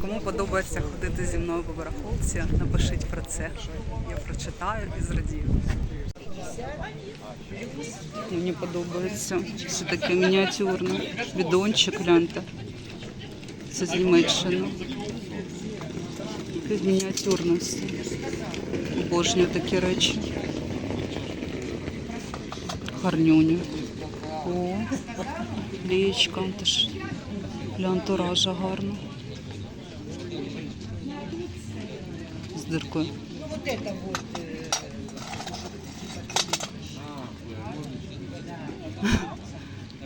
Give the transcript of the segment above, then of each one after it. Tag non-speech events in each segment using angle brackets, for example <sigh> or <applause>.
Кому подобається ходити зі мною по барахолці, напишіть про це. Я прочитаю і зрадію. Мені подобається. Це таке мініатюрне. Бідончик, гляньте. Це з Німеччини. Таке мініатюрне все. Обожнюю такі речі. Гарнюні. О, лієчка, теж для антуража гарно. З диркою.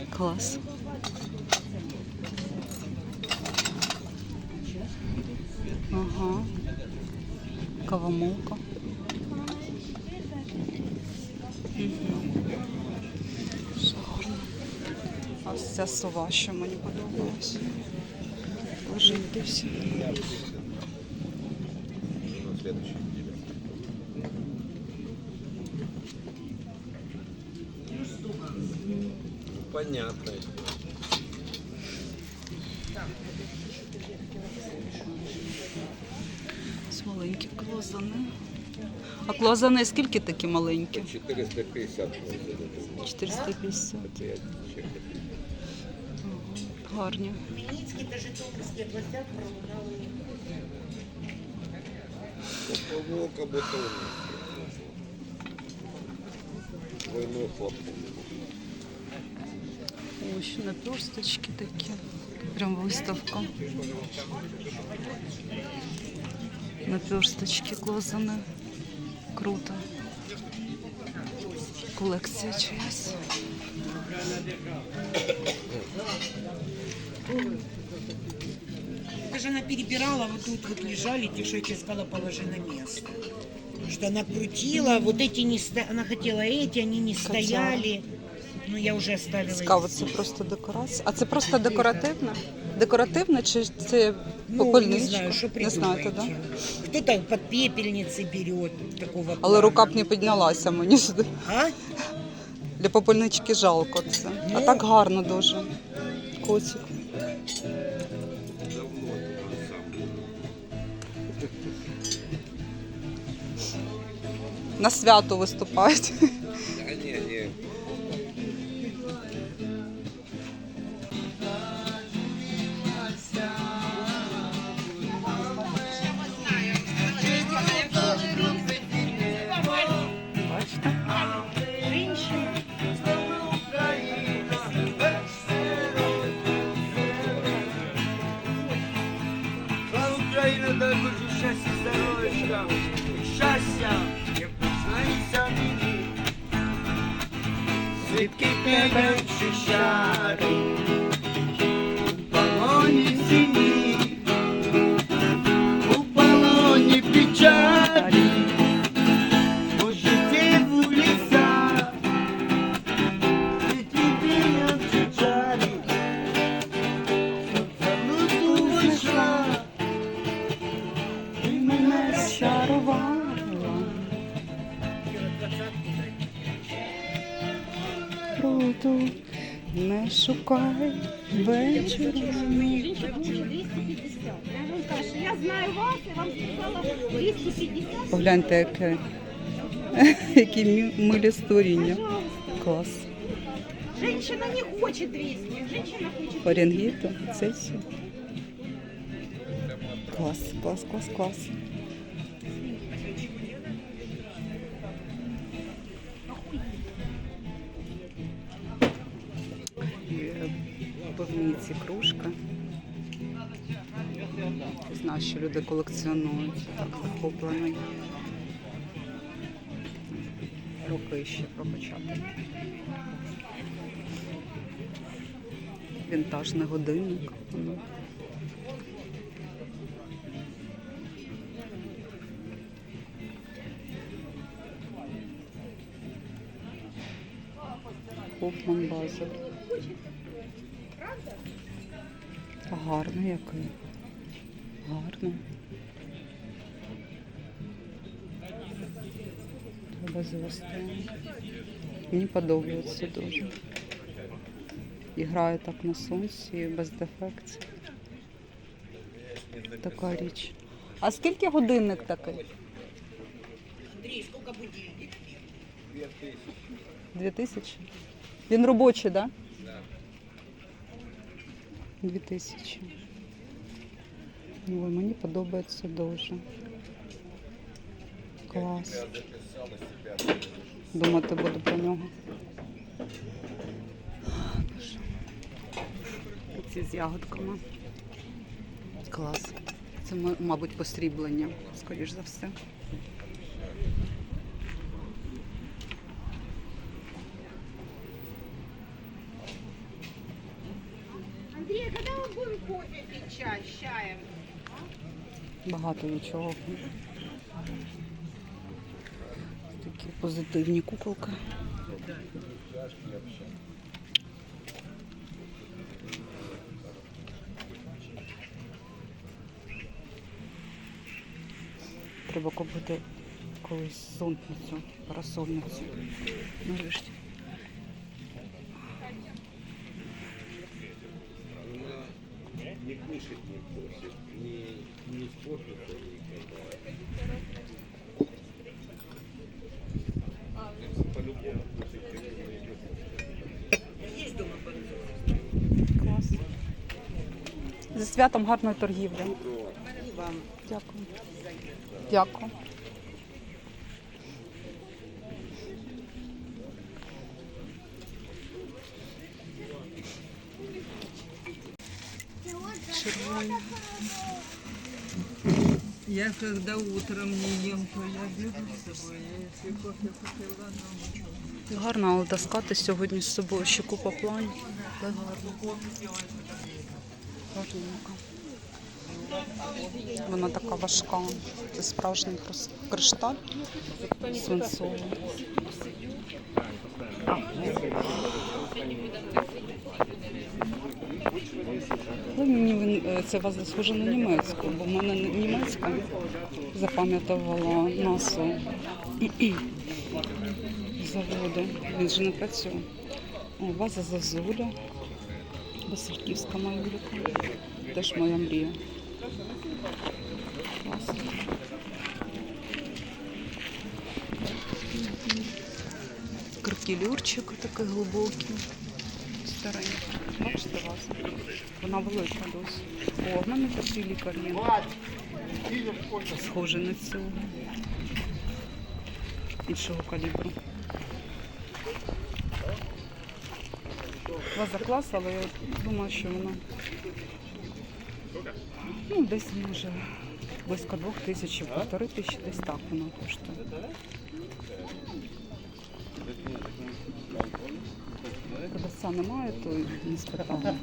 Клас. Ага. Кавамолка. Гарно. А ось ця сова, що мені подобалась. Лежить десь. Понятно. Ось маленькі клозани. А клозани скільки такі маленькі? 450 450. Это я чекаю. Гарні. Хмельницкий та Житомирський областях пролунали Волка бутылка. Двойной хлоп. Ось наперсточки такі. Прям виставка. Наперсточки клозани. Круто. Колекція чиясь. Даже она перебирала, вот тут вот лежали, те, что я тебе сказала, положи на место. Что она крутила, вот эти не ста... она хотела эти, они не стояли. Ну, я уже оставила Цікаво, их це здесь. просто декорація. А це просто декоративне? Декоративне чи це Ну, попельничка? не знаю, что Не знаєте, придумаете. да? Кто-то под пепельницы берет такого Але рука б плана. не піднялася мені сюди. А? Для попельнички жалко це. А Ну. так гарно дуже. Котик. На свято виступають. Не. Слава Україна, дай Боже щастя, здоров'ячка, щастя, Звідки тебе чищати, шукай вечором. Я знаю вас, я вам сказала 250. Погляньте, яке, <laughs> які милі створіння. Клас. Женщина не хочет 200, женщина хочет Фаренгіту, це все. Клас, клас, клас, клас. Пивниці кружка. Знаю, що люди колекціонують так захоплений. Роки ще прокачати. Вінтажний годинник. Хофман Базель. Гарний який. Гарний. Треба завести. Мені подобається дуже. І грає так на сонці, без дефектів. така річ. А скільки годинник такий? Андрей, сколько будильник? Дві тисячі. Він робочий, так? Да? Дві тисячі. Ой, мені подобається дуже. Клас. Думати буду про нього. Боже. Ці з ягодками. Клас. Це, мабуть, посріблення, скоріш за все. Багато нічого. Такі позитивні куколки. Треба купити колись зонтницю, парасольницю. Нарешті. Не не просит, не, не спортится никогда. По-любому Есть дома? Клас. Зі святом гарної торгівлі. Вам. Дякую. Дякую. Червоні. Я когда утром не ем, то я беру с собой. Я если кофе купила, но Гарно, але таскати сьогодні з собою ще купа планів. Гарно. Вона така важка. Це справжній кришталь свинцовий. Але це вас схоже на німецьку, бо в мене німецька запам'ятувала назву <clears throat> заводу. Він же не працює. О, база Зазуля. Васильківська улюблена. Теж моя мрія. Клас. Такий глибокий. Старенький. Бачите вас? Вона велика досі. О, в мене такий лікар є. Схожий на цю. Іншого калібру. Ваза клас, але я думаю, що вона ну, десь може близько двох тисяч, півтори тисячі, десь так вона коштує. Продавця немає, то не спитала.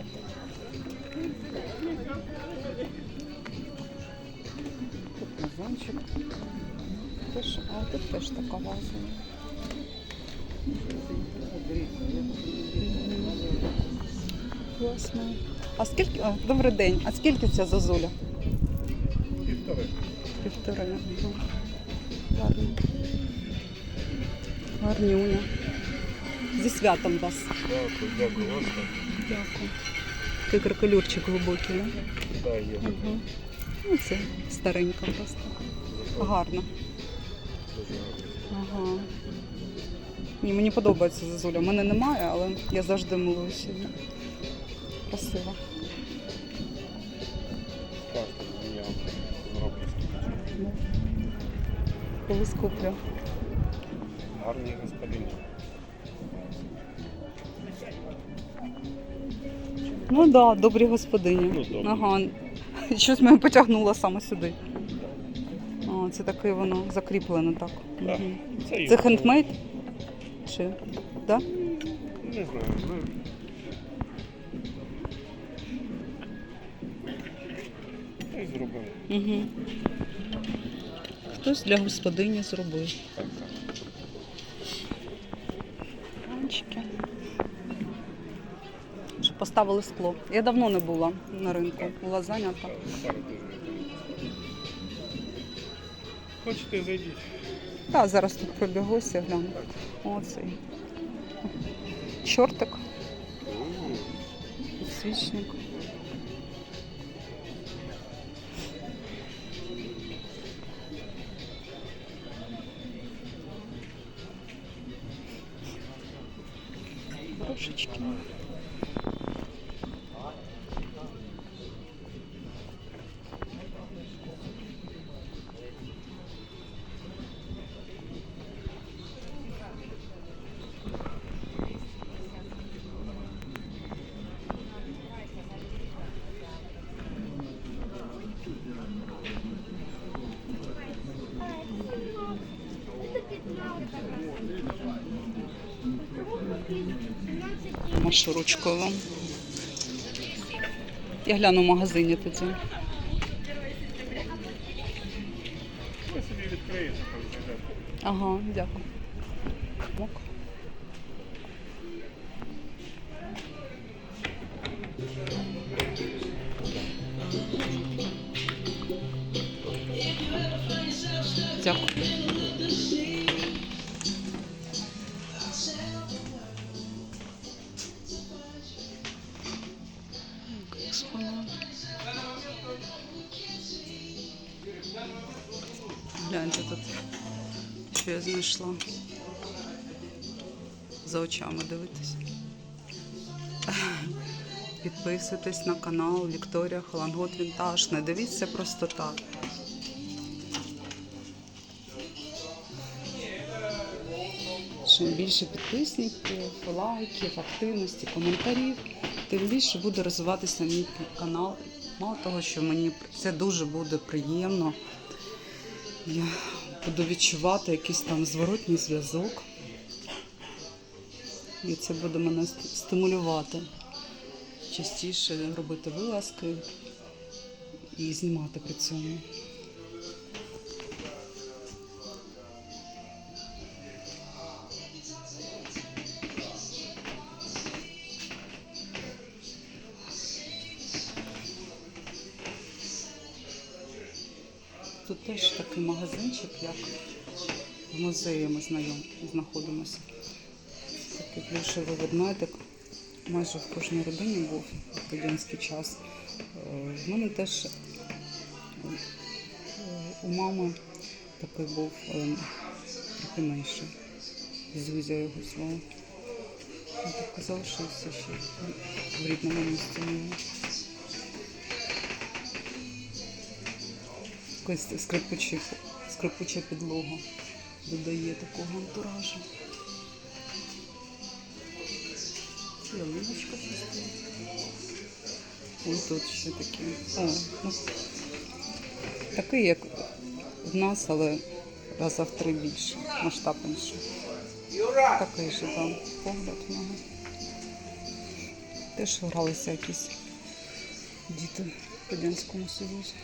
Тут. Теж, а тут теж така ваза. Класно. А скільки. А, добрий день. А скільки ця зозуля? Півтори. Півтори. Гарно. Гарнюня. Зі святом вас. Дякую, дякую, вас. Дякую. Такий кракелюрчик глибокий, да? Да, є. Ага. Ну, це старенька просто. Гарно. Ага. Ні, мені подобається зозуля. У мене немає, але я завжди милуюся. Красиво. Просто я зроблю. Да. Колись куплю. Гарний господин. Ну так, да, добрі господині. Ну. Ага. Щось мене потягнуло саме сюди. О, це таке воно закріплене так. Так. Мгм. Це, Це хендмейд? Чи? Да? Не знаю, ну. І зробимо. Угу. Хтось для господині зробив. Так, так. Панчики поставили скло. Я давно не була на ринку, була зайнята. Хочете зайдіть? Так, зараз тут пробігуся, гляну. Оцей. Чортик. Свічник. Трошечки. Машу ручкою вам. Я гляну в магазині тоді. Ага, дякую. Гляньте тут, що я знайшла. За очами дивитись. Підписуйтесь на канал Вікторія Холангот Вінтаж. Не дивіться просто так. Чим більше підписників, лайків, активності, коментарів, тим більше буде розвиватися мій канал. Мало того, що мені це дуже буде приємно. Я буду відчувати якийсь там зворотній зв'язок. І це буде мене стимулювати частіше робити вилазки і знімати при цьому. Теж такий магазинчик, як в музеї ми знайом знаходимося. Такий плюшевий ведмедик. Майже в кожній родині був в радянський час. Е, В мене теж е, у мами такий був трохи менший. Зюзя його звали. Він так залишився ще в рідному місці. Якась скрипуча, підлога додає такого антуражу. Ялиночка стоїть. Ось тут ще такі. О, ну, такий, як в нас, але раза в три більше, масштаб. Такий же там погляд в нього. Теж гралися якісь діти в Радянському Союзі.